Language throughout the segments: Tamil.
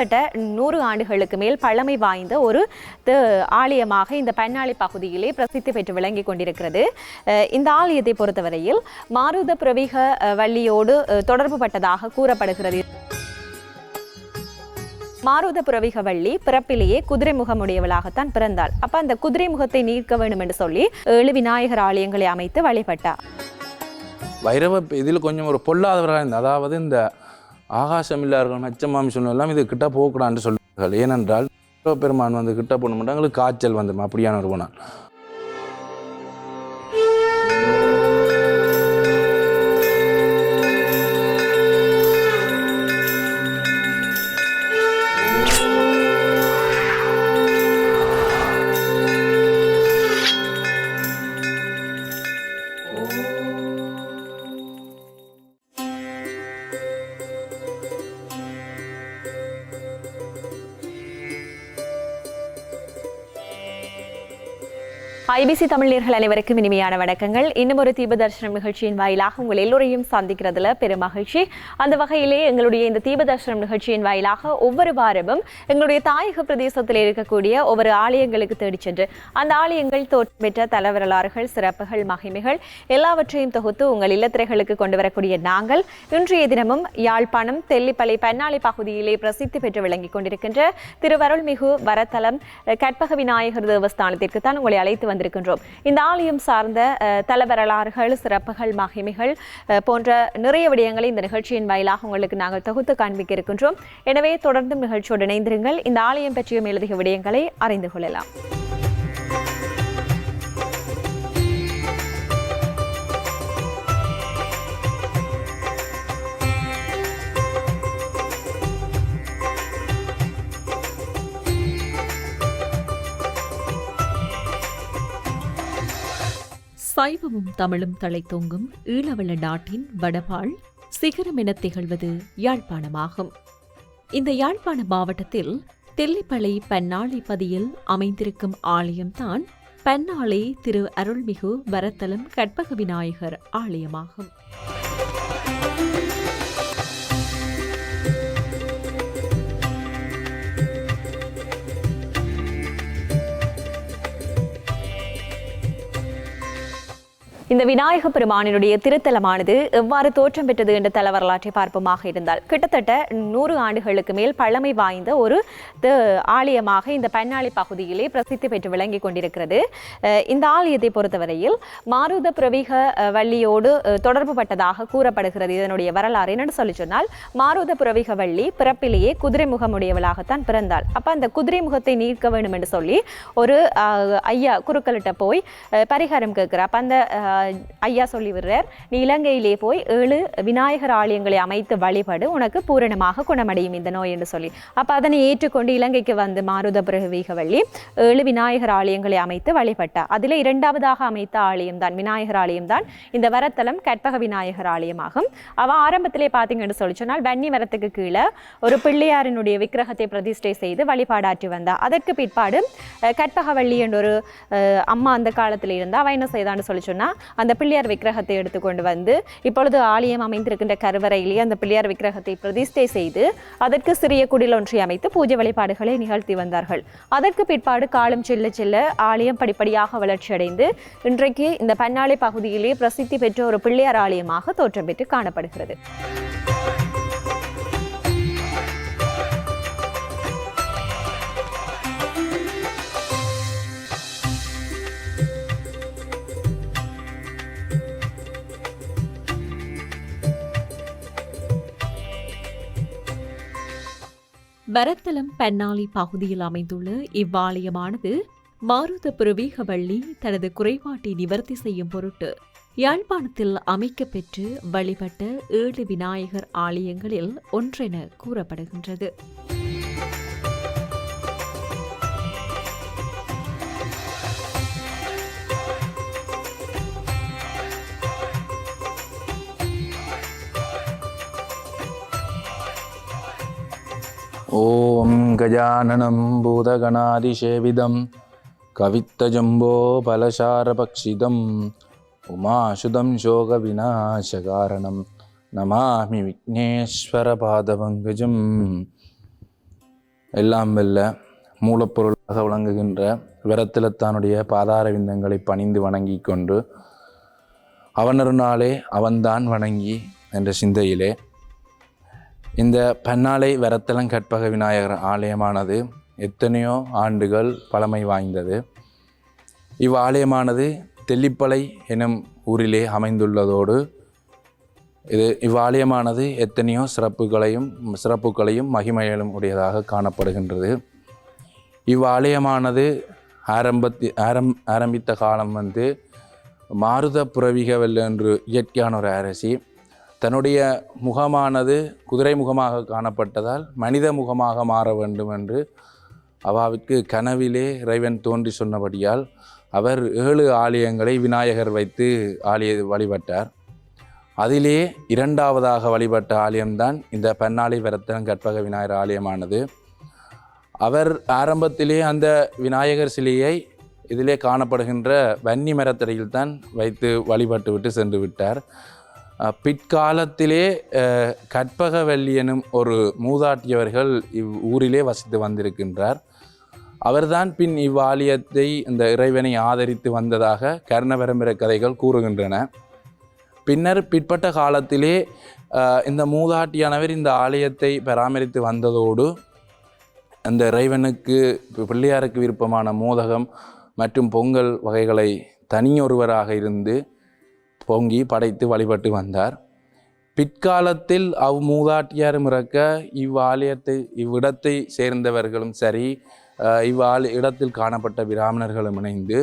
கிட்டத்தட்ட நூறு ஆண்டுகளுக்கு மேல் பழமை வாய்ந்த ஒரு ஆலயமாக இந்த பன்னாளி பகுதியிலே பிரசித்தி பெற்று விளங்கி கொண்டிருக்கிறது. இந்த ஆலயத்தை பொறுத்தவரையில் மாருத பிரவிக வள்ளியோடு தொடர்பு பட்டதாக கூறப்படுகிறது. மாருத புரவிக வள்ளி பிறப்பிலேயே குதிரை முகமுடையவளாகத்தான் பிறந்தாள். அப்ப அந்த குதிரை முகத்தை நீக்க வேண்டும் என்று சொல்லி ஏழு விநாயகர் ஆலயங்களை அமைத்து வழிபட்டார். வைரவ இதில் கொஞ்சம் ஒரு பொல்லாதவராக இருந்தது அதாவது இந்த ஆகாசம் இல்லார்கள் மச்சமாம் எல்லாம் இது கிட்ட போகக்கூடாதுன்னு சொல்லுவார்கள். ஏனென்றால் பெருமான் வந்து கிட்ட போன மட்டும் காய்ச்சல் வந்துடும். அப்படியான ஒரு குணம். ஐபிசி தமிழ்நீர்கள் அனைவருக்கும் இனிமையான வணக்கங்கள். இன்னும் ஒரு தீபதர்ஷனம் நிகழ்ச்சியின் வாயிலாக உங்கள் எல்லோரையும் சந்திக்கிறதுல பெரும் மகிழ்ச்சி. அந்த வகையிலே எங்களுடைய இந்த தீபதர்ஷனம் நிகழ்ச்சியின் வாயிலாக ஒவ்வொரு வாரமும் எங்களுடைய தாயக பிரதேசத்தில் இருக்கக்கூடிய ஒவ்வொரு ஆலயங்களுக்கு தேடிச் சென்று அந்த ஆலயங்கள் தோற்றம் பெற்ற சிறப்புகள் மகிமைகள் எல்லாவற்றையும் தொகுத்து உங்கள் இல்லத்திரைகளுக்கு கொண்டு வரக்கூடிய நாங்கள் இன்றைய தினமும் யாழ்ப்பாணம் தெல்லிப்பளை பன்னாளி பகுதியிலே பிரசித்தி பெற்று விளங்கிக் கொண்டிருக்கின்ற திருவருள்மிகு வரத்தலம் கற்பக விநாயகர் தேவஸ்தானத்திற்கு தான் உங்களை அழைத்து இருக்கின்றோம் இந்த ஆலயம் சார்ந்த தலைவரலாறுகள் தல வரலாறுகள் சிறப்புகள் மகிமைகள் போன்ற நிறைய விடயங்களை இந்த நிகழ்ச்சியின் வாயிலாக உங்களுக்கு நாங்கள் தொகுத்து காண்பிக்க இருக்கின்றோம். எனவே தொடர்ந்து நிகழ்ச்சியோடு இணைந்திருங்கள். இந்த ஆலயம் பற்றிய மேலதிக விடயங்களை அறிந்து கொள்ளலாம். சைவமும் தமிழும் தழைத்தோங்கும் ஈழவள நாட்டின் வடபாள் சிகரம் எனத் திகழ்வது யாழ்ப்பாணமாகும். இந்த யாழ்ப்பாண மாவட்டத்தில் தெல்லிப்பளை பன்னாளி பதியில் அமைந்திருக்கும் ஆலயம்தான் பன்னாளி திரு அருள்மிகு வரத்தலம் கற்பக விநாயகர் ஆலயமாகும். இந்த விநாயக பெருமானினுடைய திருத்தலமானது எவ்வாறு தோற்றம் பெற்றது என்ற தல வரலாற்றை பார்ப்போமாக இருந்தால் கிட்டத்தட்ட நூறு ஆண்டுகளுக்கு மேல் பழமை வாய்ந்த ஒரு த- ஆலயமாக இந்த பன்னாளி பகுதியிலே பிரசித்தி பெற்று விளங்கி கொண்டிருக்கிறது. இந்த ஆலயத்தை பொறுத்தவரையில் மாருத பிரவிக வள்ளியோடு தொடர்பு பட்டதாக கூறப்படுகிறது இதனுடைய வரலாறு என்னன்னு சொல்லி சொன்னால் மாருத புரவிக வள்ளி பிறப்பிலேயே குதிரை முகமுடையவளாகத்தான் பிறந்தாள். அப்போ அந்த குதிரை முகத்தை நீக்க வேண்டும் என்று சொல்லி ஒரு ஐயா குருக்கள்கிட்ட போய் பரிகாரம் கேட்கிறார். அப்போ அந்த ஐயா சொல்லி விடுறார் நீ இலங்கையிலே போய் ஏழு விநாயகர் ஆலயங்களை அமைத்து வழிபடு உனக்கு பூரணமாக குணமடையும் இந்த நோய் என்று சொல்லி. அப்போ அதனை ஏற்றுக்கொண்டு இலங்கைக்கு வந்து மாருத வீகவள்ளி ஏழு விநாயகர் ஆலயங்களை அமைத்து வழிபட்டார். அதில் இரண்டாவதாக அமைத்த ஆலயம் தான் விநாயகர் ஆலயம் தான் இந்த வரத்தலம் கற்பக விநாயகர் ஆலயமாகும். அவ ஆரம்பத்திலே பார்த்தீங்கன்னு சொல்லி சொன்னால் வன்னி மரத்துக்கு கீழே ஒரு பிள்ளையாரினுடைய விக்கிரகத்தை பிரதிஷ்டை செய்து வழிபாடாற்றி வந்தார் அதற்கு பிற்பாடு கற்பகவள்ளி என்ற ஒரு அம்மா அந்த காலத்தில் இருந்தால் அவ என்ன செய்தான்னு சொல்லி சொன்னால் அந்த பிள்ளையார் விக்கிரகத்தை எடுத்துக்கொண்டு வந்து இப்பொழுது ஆலயம் அமைந்திருக்கின்ற கருவறையிலேயே அந்த பிள்ளையார் விக்கிரகத்தை பிரதிஷ்டை செய்து அதற்கு சிறிய குடில் ஒன்றை அமைத்து பூஜை வழிபாடுகளை நிகழ்த்தி வந்தார்கள். அதற்கு பிற்பாடு காலம் செல்ல செல்ல ஆலயம் படிப்படியாக வளர்ச்சியடைந்து இன்றைக்கு இந்த பன்னாலை பகுதியிலே பிரசித்தி பெற்ற ஒரு பிள்ளையார் ஆலயமாக தோற்றம் பெற்று காணப்படுகிறது. வரத்தலம் பன்னாளி பகுதியில் அமைந்துள்ள இவ்வாலயமானது மாருத புரவீகவள்ளி தனது குறைபாட்டை நிவர்த்தி செய்யும் பொருட்டு யாழ்ப்பாணத்தில் அமைக்கப்பெற்று வழிபட்ட ஏழு விநாயகர் ஆலயங்களில் ஒன்றென கூறப்படுகின்றது. ॐ गजाननं भूतगणादिसेविदं कवित्तजम्बो फलसारभक्षितम् उमाशुदं शोकविनाशकारणं नमामि विघ्नेश्वरपादपङ्कजम् எல்லாம் வெல்ல மூலப்பொருளாக விளங்குகின்ற விரத்திலத்தானுடைய பாதார விந்தங்களை பணிந்து வணங்கி கொண்டு அவனருனாலே அவன்தான் வணங்கி என்ற சிந்தையிலே இந்த பன்னாலை வரத்தலம் கற்பக விநாயகர் ஆலயமானது எத்தனையோ ஆண்டுகள் பழமை வாய்ந்தது. இவ்வாலயமானது தெல்லிப்பளை எனும் ஊரிலே அமைந்துள்ளதோடு இது இவ்வாலயமானது எத்தனையோ சிறப்புகளையும் சிறப்புகளையும் மகிமைகளும் உடையதாக காணப்படுகின்றது. இவ்வாலயமானது ஆரம்பத்தி ஆரம் ஆரம்பித்த காலம் வந்து மாருத புறவிகவல் என்று இயற்கையான ஒரு அரசி. தன்னுடைய முகமானது குதிரை முகமாக காணப்பட்டதால் மனித முகமாக மாற வேண்டும் என்று அவாவிற்கு கனவிலே இறைவன் தோன்றி சொன்னபடியால் அவர் ஏழு ஆலயங்களை விநாயகர் வைத்து ஆலய வழிபட்டார். அதிலே இரண்டாவதாக வழிபட்ட ஆலயம்தான் இந்த பன்னாளி வரத்தனம் கற்பக விநாயகர் ஆலயமானது. அவர் ஆரம்பத்திலே அந்த விநாயகர் சிலையை இதிலே காணப்படுகின்ற வன்னி மரத்தடியில் தான் வைத்து வழிபட்டு விட்டு சென்று விட்டார். பிற்காலத்திலே கற்பகவல்லி எனும் ஒரு மூதாட்டியவர்கள் இவ் ஊரிலே வசித்து வந்திருக்கின்றார். அவர்தான் பின் இவ்வாலயத்தை இந்த இறைவனை ஆதரித்து வந்ததாக கர்ணபரம்பர கதைகள் கூறுகின்றன. பின்னர் பிற்பட்ட காலத்திலே இந்த மூதாட்டியானவர் இந்த ஆலயத்தை பராமரித்து வந்ததோடு அந்த இறைவனுக்கு பிள்ளையாருக்கு விருப்பமான மோதகம் மற்றும் பொங்கல் வகைகளை தனியொருவராக இருந்து பொங்கி படைத்து வழிபட்டு வந்தார். பிற்காலத்தில் அவ் மூதாட்டியாரும் இறக்க இவ்வாலயத்தை இவ்விடத்தை சேர்ந்தவர்களும் சரி அஹ், இடத்தில் காணப்பட்ட பிராமணர்களும் இணைந்து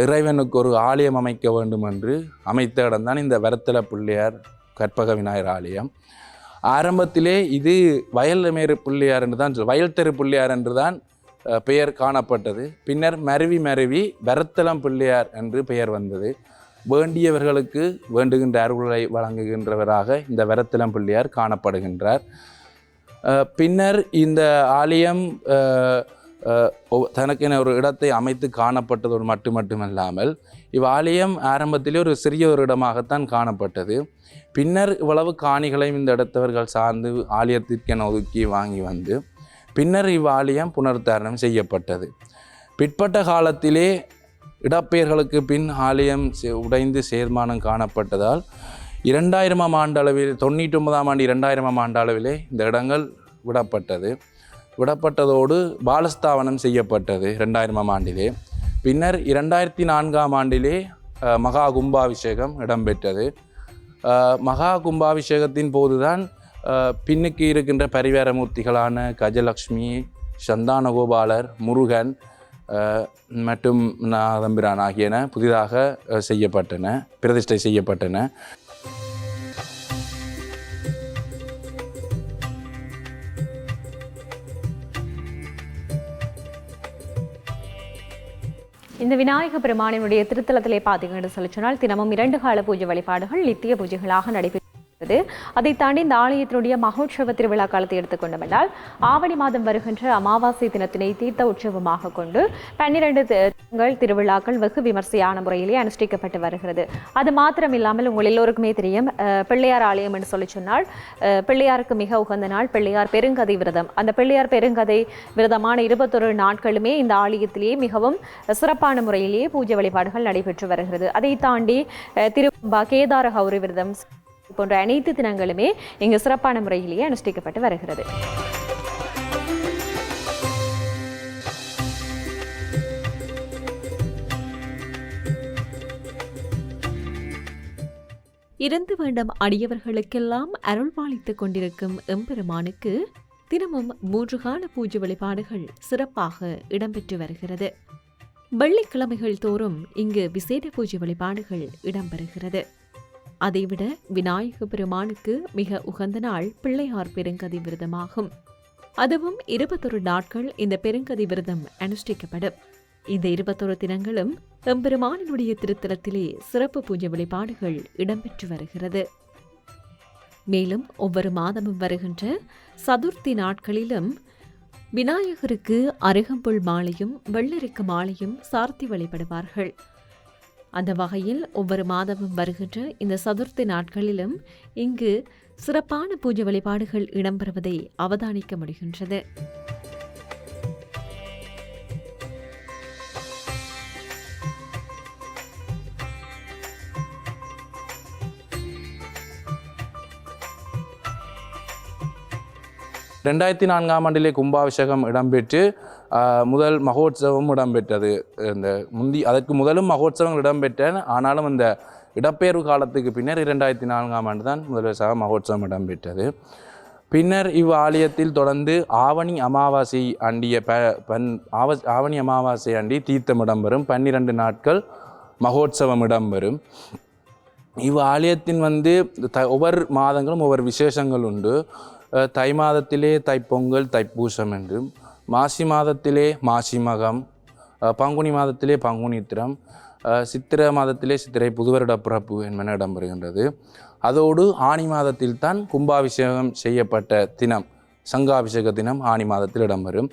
இறைவனுக்கு ஒரு ஆலயம் அமைக்க வேண்டும் என்று அமைத்த இடம்தான் இந்த வரத்தல பிள்ளையார் கற்பக விநாயகர் ஆலயம். ஆரம்பத்திலே இது வயல் மேறு பிள்ளையார் என்று தான் சொல் வயல் தெரு பிள்ளையார் என்று தான் பெயர் காணப்பட்டது. பின்னர் மருவி மருவி வரத்தலம் பிள்ளையார் என்று பெயர் வந்தது. வேண்டியவர்களுக்கு வேண்டுகின்ற அருள்களை வழங்குகின்றவராக இந்த வரத்தலம் பிள்ளையார் காணப்படுகின்றார் பின்னர் இந்த ஆலயம் தனக்கென ஒரு இடத்தை அமைத்து காணப்பட்டதோடு மட்டும் மட்டுமல்லாமல் இவ்வாலயம் ஆரம்பத்திலே ஒரு சிறிய ஒரு இடமாகத்தான் காணப்பட்டது. பின்னர் இவ்வளவு காணிகளையும் இந்த இடத்தவர்கள் சார்ந்து ஆலயத்திற்கென ஒதுக்கி வாங்கி வந்து பின்னர் இவ்வாலயம் புனருத்தாரணம் செய்யப்பட்டது. பிற்பட்ட காலத்திலே இடப்பெயர்களுக்கு பின் ஆலயம் சே- உடைந்து சேர்மானம் காணப்பட்டதால் இரண்டாயிரமாம் ஆண்டளவில் தொண்ணூற்றி ஒன்பதாம் ஆண்டு இரண்டாயிரமாம் ஆண்டளவிலே இந்த இடங்கள் விடப்பட்டது. விடப்பட்டதோடு பாலஸ்தாவனம் செய்யப்பட்டது இரண்டாயிரமாம் ஆண்டிலே. பின்னர் இரண்டாயிரத்தி நான்காம் ஆண்டிலே மகா கும்பாபிஷேகம் இடம்பெற்றது. மகா கும்பாபிஷேகத்தின் போதுதான் பின்னுக்கு இருக்கின்ற பரிவார மூர்த்திகளான கஜலக்ஷ்மி சந்தானகோபாலர் முருகன் மற்றும் நாதம்பிரான் ஆகியன புதிதாக செய்யப்பட்டன பிரதிஷ்டை செய்யப்பட்டன. இந்த விநாயக பெருமானினுடைய திருத்தலத்திலே பார்த்தீங்கன்னு சொல்லி சொன்னால் தினமும் இரண்டு கால பூஜை வழிபாடுகள் நித்திய பூஜைகளாக நடைபெறுகிறது அதை தாண்டி இந்த ஆலயத்தினுடைய மகோற்சவ திருவிழா காலத்தை எடுத்துக்கொண்டோமென்றால் ஆவணி மாதம் வருகின்ற அமாவாசை தினத்தினை தீர்த்த உற்சவமாக கொண்டு பன்னிரண்டு திருவிழாக்கள் வெகு விமர்சையான முறையிலே அனுஷ்டிக்கப்பட்டு வருகிறது. அது மாத்திரம் இல்லாமல் உங்கள் எல்லோருக்குமே தெரியும் பிள்ளையார் ஆலயம் என்று சொல்லி சொன்னால் பிள்ளையாருக்கு மிக உகந்த நாள் பிள்ளையார் பெருங்கதை விரதம். அந்த பிள்ளையார் பெருங்கதை விரதமான இருபத்தொரு நாட்களுமே இந்த ஆலயத்திலேயே மிகவும் சிறப்பான முறையிலேயே பூஜை வழிபாடுகள் நடைபெற்று வருகிறது. அதை தாண்டி திரு கேதார கௌரி விரதம் போன்ற அனைத்து தினங்களுமே இங்கு சிறப்பான முறையிலேயே அனுஷ்டிக்கப்பட்டு வருகிறது. இறந்து வேண்டும் அடியவர்களுக்கெல்லாம் அருள்பாலித்துக் கொண்டிருக்கும் எம்பெருமானுக்கு தினமும் மூன்று கால பூஜை வழிபாடுகள் சிறப்பாக இடம்பெற்று வருகிறது. வெள்ளிக்கிழமைகள் தோறும் இங்கு விசேட பூஜை வழிபாடுகள் இடம்பெறுகிறது. அதைவிட விநாயக பெருமானுக்கு மிக உகந்த நாள் பிள்ளையார் பெருங்கதி விரதமாகும். அதுவும் இருபத்தொரு நாட்கள் இந்த பெருங்கதி விரதம் அனுஷ்டிக்கப்படும். இந்த இருபத்தொரு தினங்களும் எம்பெருமானினுடைய திருத்தலத்திலே சிறப்பு பூஜை வழிபாடுகள் இடம்பெற்று வருகிறது. மேலும் ஒவ்வொரு மாதமும் வருகின்ற சதுர்த்தி நாட்களிலும் விநாயகருக்கு அருகம்புல் மாலையும் வெள்ளரிக்க மாலையும் சார்த்தி வழிபடுவார்கள். அந்த வகையில் ஒவ்வொரு மாதமும் வருகின்ற இந்த சதுர்த்தி நாட்களிலும் இங்கு சிறப்பான பூஜை வழிபாடுகள் இடம்பெறுவதை அவதானிக்க முடிகின்றது. ரெண்டாயிரத்தி நான்காம் ஆண்டிலே கும்பாபிஷேகம் இடம்பெற்று முதல் மகோத்சவம் இடம்பெற்றது. இந்த முந்தி அதற்கு முதலும் மகோத்சவங்கள் இடம்பெற்றன. ஆனாலும் அந்த இடப்பெயர்வு காலத்துக்கு பின்னர் இரண்டாயிரத்தி நான்காம் ஆண்டு தான் முதல்வராக மகோத்சவம் இடம்பெற்றது. பின்னர் இவ் ஆலயத்தில் தொடர்ந்து ஆவணி அமாவாசை அண்டிய ப பன் ஆவ ஆவணி அமாவாசை அண்டி தீர்த்தம் இடம்பெறும். பன்னிரண்டு நாட்கள் மகோத்சவம் இடம்பெறும். இவ் ஆலயத்தின் வந்து த ஒவ்வொரு மாதங்களும் ஒவ்வொரு விசேஷங்கள் உண்டு. தை மாதத்திலே தைப்பொங்கல் தைப்பூசம் என்றும் மாசி மாதத்திலே மாசி மகம் பங்குனி மாதத்திலே பங்குனித்திரம் அஹ் சித்திரை மாதத்திலே சித்திரை புதுவருட பிறப்பு என்பன இடம்பெறுகின்றது. அதோடு ஆனி மாதத்தில் தான் கும்பாபிஷேகம் செய்யப்பட்ட தினம் சங்காபிஷேக தினம் ஆனி மாதத்தில் இடம்பெறும்.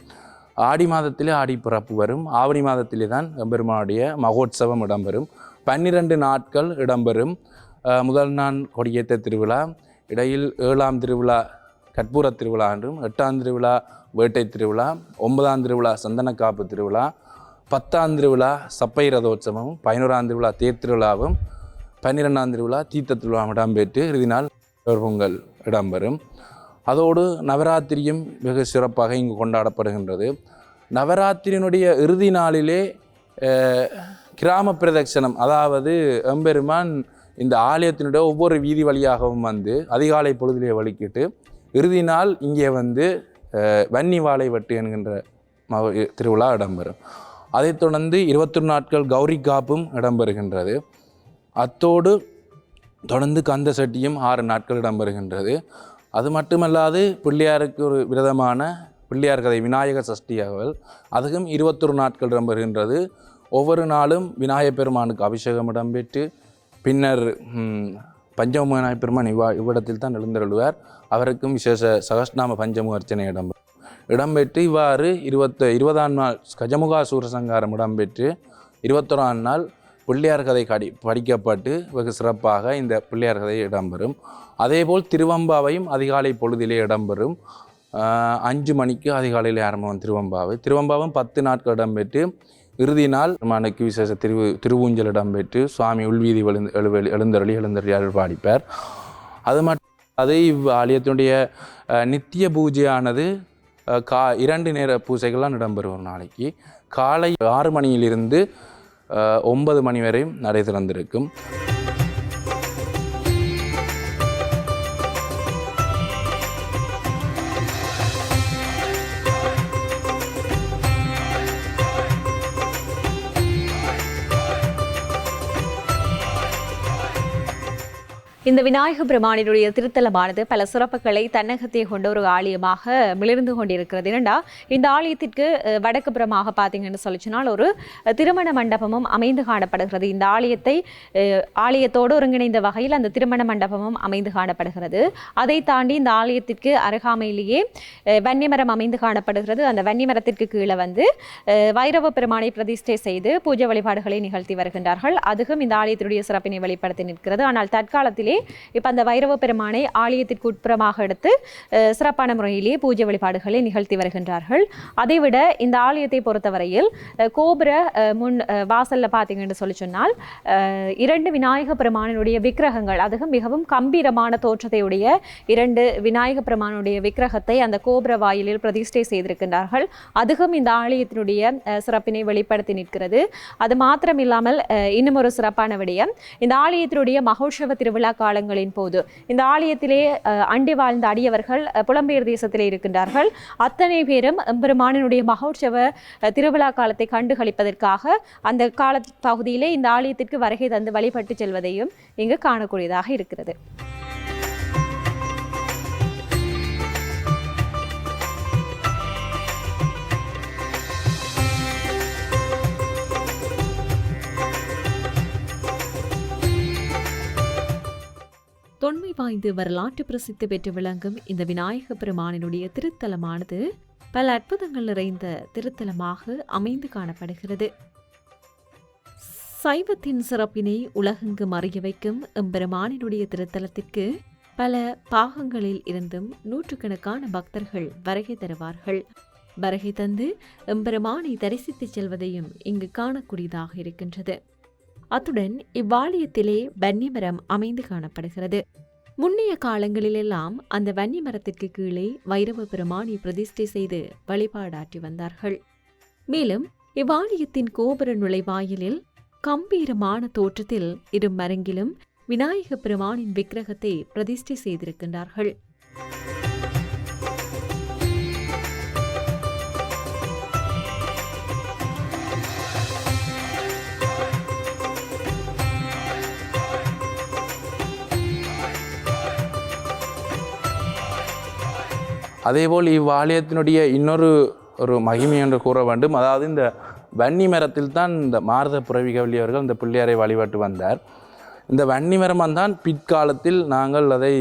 ஆடி மாதத்திலே ஆடி பிறப்பு வரும் ஆவணி மாதத்திலே தான் பெருமானுடைய மகோத்சவம் இடம்பெறும். பன்னிரண்டு நாட்கள் இடம்பெறும். முதல் நாள் கொடியேற்ற திருவிழா இடையில் ஏழாம் திருவிழா கற்பூர திருவிழா என்றும் எட்டாம் திருவிழா வேட்டை திருவிழா ஒன்பதாம் திருவிழா சந்தனக்காப்பு திருவிழா பத்தாம் திருவிழா சப்பை ரதோற்சவமும் பதினோராம் திருவிழா தேர் திருவிழாவும் பன்னிரெண்டாம் திருவிழா தீர்த்த திருவிழாவும் இடம்பெற்று இறுதி நாள் பொங்கல் இடம்பெறும். அதோடு நவராத்திரியும் வெகு சிறப்பாக இங்கு கொண்டாடப்படுகின்றது. நவராத்திரியினுடைய இறுதி நாளிலே கிராம பிரதட்சணம் அதாவது எம்பெருமான் இந்த ஆலயத்தினுடைய ஒவ்வொரு வீதி வழியாகவும் வந்து அதிகாலை பொழுதிலே வலிக்கிட்டு இறுதி நாள் இங்கே வந்து வன்னி வாழை வெட்டு என்கின்ற மவ- திருவிழா இடம்பெறும். அதைத் தொடர்ந்து இருபத்தொரு நாட்கள் கௌரி காப்பும் இடம்பெறுகின்றது. அத்தோடு தொடர்ந்து கந்த சட்டியும் ஆறு நாட்கள் இடம்பெறுகின்றது. அது மட்டுமல்லாது பிள்ளையாருக்கு ஒரு விரதமான பிள்ளையார் கதை விநாயகர் சஷ்டியாகவல் அதுவும் இருபத்தொரு நாட்கள் இடம்பெறுகின்றது. ஒவ்வொரு நாளும் விநாயகப் பெருமானுக்கு அபிஷேகம் இடம்பெற்று பின்னர் பஞ்சமுக விநாயகப் பெருமான் இவ்வா இவ்விடத்தில் தான் எழுந்தருள்வார். அவருக்கும் விசேஷ சகஸ்நாம பஞ்சமுக அர்ச்சனை இடம்பெறும் இடம்பெற்று இவ்வாறு இருபத்த இருபதாம் நாள் கஜமுகா சூரசங்காரம் இடம்பெற்று இருபத்தொராம் நாள் பிள்ளையார் கதை கடி படிக்கப்பட்டு வெகு சிறப்பாக இந்த பிள்ளையார் கதை இடம்பெறும். அதேபோல் திருவம்பாவையும் அதிகாலை பொழுதிலே இடம்பெறும். அஞ்சு மணிக்கு அதிகாலையில் ஆரம்பம் திருவம்பாவை. திருவம்பாவும் பத்து நாட்கள் இடம்பெற்று இறுதி நாள் பெருமானுக்கு விசேஷ திரு திருவூஞ்சலிடம் பெற்று சுவாமி உள்வீதி எழுந்து எழுவெளி எழுந்தருளி எழுந்தருளி பாடிப்பார். அது மட்டும் அது இவ் ஆலயத்தினுடைய அஹ், நித்திய பூஜையானது அஹ், கா இரண்டு நேர பூஜைகள்லாம் இடம்பெறும் ஒரு நாளைக்கு. காலை ஆறு மணியிலிருந்து அஹ், ஒன்பது மணி வரையும் நடை திறந்திருக்கும். இந்த விநாயக பெருமானினுடைய திருத்தலமானது பல சிறப்புகளை தன்னகத்தை கொண்ட ஒரு ஆலயமாக மிளிர்ந்து கொண்டிருக்கிறது. என்னடா இந்த ஆலயத்திற்கு வடக்கு புறமாக பார்த்தீங்கன்னு சொல்லிச்சுனால் ஒரு திருமண மண்டபமும் அமைந்து காணப்படுகிறது. இந்த ஆலயத்தை ஆலயத்தோடு ஒருங்கிணைந்த வகையில் அந்த திருமண மண்டபமும் அமைந்து காணப்படுகிறது. அதை தாண்டி இந்த ஆலயத்திற்கு அருகாமையிலேயே வன்னிமரம் அமைந்து காணப்படுகிறது. அந்த வன்னிமரத்திற்கு கீழே வந்து வைரவ பெருமானை பிரதிஷ்டை செய்து பூஜை வழிபாடுகளை நிகழ்த்தி வருகின்றார்கள். அதுவும் இந்த ஆலயத்தினுடைய சிறப்பினை வெளிப்படுத்தி நிற்கிறது. ஆனால் தற்காலத்திலே இப்போ அந்த வைரவ பெருமானை ஆலயத்திற்கு உட்புறமாக எடுத்து சிறப்பான முறையிலே பூஜை வழிபாடுகளை நிகழ்த்தி வருகின்றார்கள். அதைவிட இந்த ஆலயத்தை பொறுத்தவரையில் கோபுர முன் வாசலில் பார்த்தீங்கன்னு சொல்லி சொன்னால் இரண்டு விநாயக பெருமானினுடைய விக்கிரகங்கள் அதுவும் மிகவும் கம்பீரமான தோற்றத்தையுடைய இரண்டு விநாயக பெருமானுடைய விக்கிரகத்தை அந்த கோபுர வாயிலில் பிரதிஷ்டை செய்திருக்கின்றார்கள். அதுவும் இந்த ஆலயத்தினுடைய சிறப்பினை வெளிப்படுத்தி நிற்கிறது. அது மாத்திரம் இல்லாமல் இன்னும் ஒரு சிறப்பான விடயம் இந்த ஆலயத்தினுடைய மகோற்சவ திருவிழா காலங்களின் போது. இந்த ஆலயத்திலே அஹ், அண்டி வாழ்ந்த அடியவர்கள் புலம்பெயர் தேசத்திலே இருக்கின்றார்கள். அத்தனை பேரும் எம்பெருமானினுடைய மகோற்சவ திருவிழா காலத்தை கண்டுகளிப்பதற்காக அந்த கால பகுதியிலே இந்த ஆலயத்திற்கு வருகை தந்து வழிபட்டு செல்வதையும் இங்கு காணக்கூடியதாக இருக்கிறது. பாய்ந்து வரலாற்று பிரசித்தி பெற்று விளங்கும் இந்த விநாயக பெருமானினுடைய திருத்தலமானது பல அற்புதங்கள் நிறைந்த திருத்தலமாக அமைந்து காணப்படுகிறது. சைவத்தின் சிறப்பினை உலகெங்கும் அறிய வைக்கும் எம்பெருமானினுடைய திருத்தலத்திற்கு பல பாகங்களில் இருந்தும் நூற்றுக்கணக்கான பக்தர்கள் வருகை தருவார்கள். வருகை தந்து எம்பெருமானை தரிசித்துச் செல்வதையும் இங்கு காணக்கூடியதாக இருக்கின்றது. அத்துடன் இவ்வாலயத்திலே பன்னிமரம் அமைந்து காணப்படுகிறது. முன்னைய காலங்களிலெல்லாம் அந்த வன்னி மரத்திற்கு கீழே வைரவ பெருமானை பிரதிஷ்டை செய்து வழிபாடாற்றி வந்தார்கள். மேலும் இவ்வாலயத்தின் கோபுர நுழைவாயிலில் கம்பீரமான தோற்றத்தில் இரு மரங்கிலும் விநாயக பெருமானின் விக்கிரகத்தை பிரதிஷ்டை செய்திருக்கின்றார்கள். அதேபோல் இவ்வாலயத்தினுடைய இன்னொரு ஒரு மகிமை என்று கூற வேண்டும். அதாவது இந்த வன்னி மரத்தில் தான் இந்த மாரத புரவி கவலி அவர்கள் இந்த பிள்ளையாரை வழிபட்டு வந்தார். இந்த வன்னி மரமாக தான் பிற்காலத்தில் நாங்கள் அதை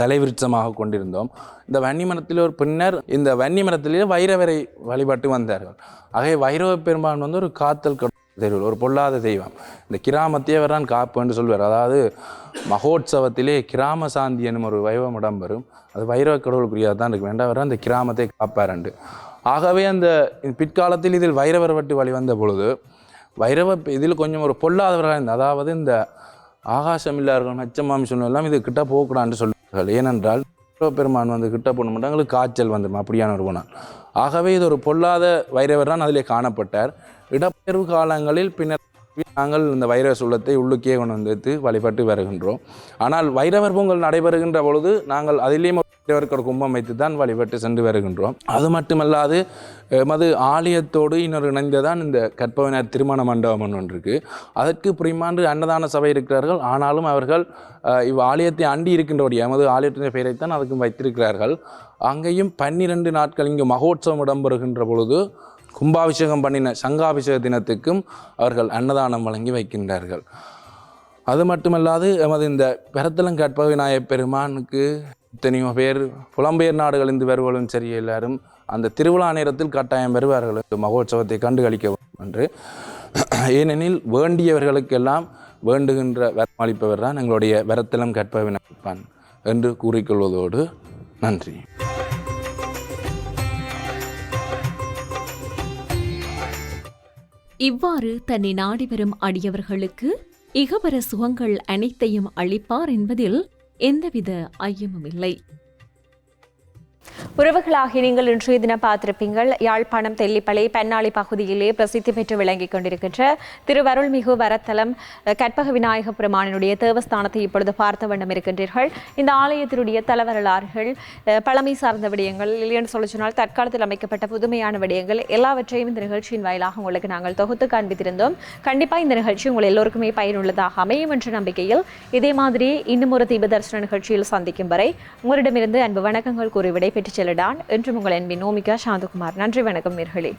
தலைவிருட்சமாக கொண்டிருந்தோம். இந்த வன்னி மரத்தில் ஒரு பின்னர் இந்த வன்னி மரத்திலேயே வைரவரை வழிபட்டு வந்தார்கள். ஆகவே வைரவ பெருமான் வந்து ஒரு காத்தல் கடவுள் தெருவில் ஒரு பொல்லாத தெய்வம். இந்த கிராமத்தையே வரான் காப்பு என்று சொல்வார். அதாவது மகோத்சவத்திலே கிராம சாந்தி எனும் ஒரு வைபவம் வரும் அது வைரவ கடவுளுக்குரியதாக தான் இருக்கு. வேண்டாம் வர அந்த கிராமத்தை காப்பாரண்டு. ஆகவே அந்த பிற்காலத்தில் இதில் வைரவர் வட்டு வழி வந்த பொழுது வைரவ இதில் கொஞ்சம் ஒரு பொல்லாதவராக இருந்தது அதாவது இந்த ஆகாசம் இல்லார்கள் நச்சமாமி சொன்னெல்லாம் இது கிட்ட போகக்கூடாதுன்னு சொல்லுவார்கள். ஏனென்றால் பெருமான் வந்து கிட்ட போன மாட்டாங்களுக்கு காய்ச்சல் வந்துடும் அப்படியான ஒரு குணம். ஆகவே இது ஒரு பொல்லாத வைரவர் தான் அதிலே காணப்பட்டார். இடப்பெயர்வு காலங்களில் பின்னர் நாங்கள் இந்த வைரவ சுள்ளத்தை உள்ளுக்கே கொண்டு வந்து வழிபட்டு வருகின்றோம். ஆனால் வைரவர் பொங்கல் நடைபெறுகின்ற பொழுது நாங்கள் அதிலேயும் வைரவர்கள் கும்பம் வைத்து தான் வழிபட்டு சென்று வருகின்றோம். அது மட்டுமல்லாது எமது ஆலயத்தோடு இன்னொரு இணைந்ததான் இந்த கற்பவினர் திருமண மண்டபம் ஒன்று இருக்கு அதற்கு பிரிமாண்டு அன்னதான சபை இருக்கிறார்கள். ஆனாலும் அவர்கள் இவ் ஆலயத்தை அண்டி இருக்கின்றபடி எமது ஆலயத்தின் பெயரைத்தான் அதுக்கும் வைத்திருக்கிறார்கள். அங்கேயும் பன்னிரண்டு நாட்கள் இங்கு மகோத்சவம் இடம்பெறுகின்ற பொழுது கும்பாபிஷேகம் பண்ணின சங்காபிஷேக தினத்துக்கும் அவர்கள் அன்னதானம் வழங்கி வைக்கின்றார்கள். அது மட்டுமல்லாது எமது இந்த பெரத்தலம் கற்பக விநாயகப் பெருமானுக்கு இத்தனையோ பேர் புலம்பெயர் நாடுகளிலிருந்து வருவர்களும் சரி எல்லாரும் அந்த திருவிழா நேரத்தில் கட்டாயம் வருவார்கள். மகோத்சவத்தை கண்டு என்று. ஏனெனில் வேண்டியவர்களுக்கெல்லாம் வேண்டுகின்ற வரமளிப்பவர் தான் எங்களுடைய வரத்திலம் கற்பக என்று கூறிக்கொள்வதோடு நன்றி. இவ்வாறு தன்னை நாடி வரும் அடியவர்களுக்கு இகபர சுகங்கள் அனைத்தையும் அளிப்பார் என்பதில் எந்தவித ஐயமும் இல்லை. உறவுகளாகி நீங்கள் இன்றைய தினம் பார்த்திருப்பீங்கள். யாழ்ப்பாணம் தெல்லிப்பளை பெண்ணாளி பகுதியிலே பிரசித்தி பெற்று விளங்கிக் கொண்டிருக்கின்ற திருவருள்மிகு வரத்தலம் கற்பக விநாயக பெருமானினுடைய தேவஸ்தானத்தை இப்பொழுது பார்த்த வண்ணம் இருக்கின்றீர்கள். இந்த ஆலயத்தினுடைய தலவரலாறுகள் பழமை சார்ந்த விடயங்கள் இல்லைன்னு சொல்ல சொன்னால் தற்காலத்தில் அமைக்கப்பட்ட புதுமையான விடயங்கள் எல்லாவற்றையும் இந்த நிகழ்ச்சியின் வாயிலாக உங்களுக்கு நாங்கள் தொகுத்து காண்பித்திருந்தோம். கண்டிப்பாக இந்த நிகழ்ச்சி உங்கள் எல்லோருக்குமே பயனுள்ளதாக அமையும் என்ற நம்பிக்கையில் இதே மாதிரி இன்னும் ஒரு தீப தரிசன நிகழ்ச்சியில் சந்திக்கும் வரை உங்களிடமிருந்து அன்பு வணக்கங்கள் கூறி விடைபெற்று செல்லடான். என்றும் உங்கள் என்பி நோமிகா சாந்தகுமார். நன்றி வணக்கம் நேர்களே.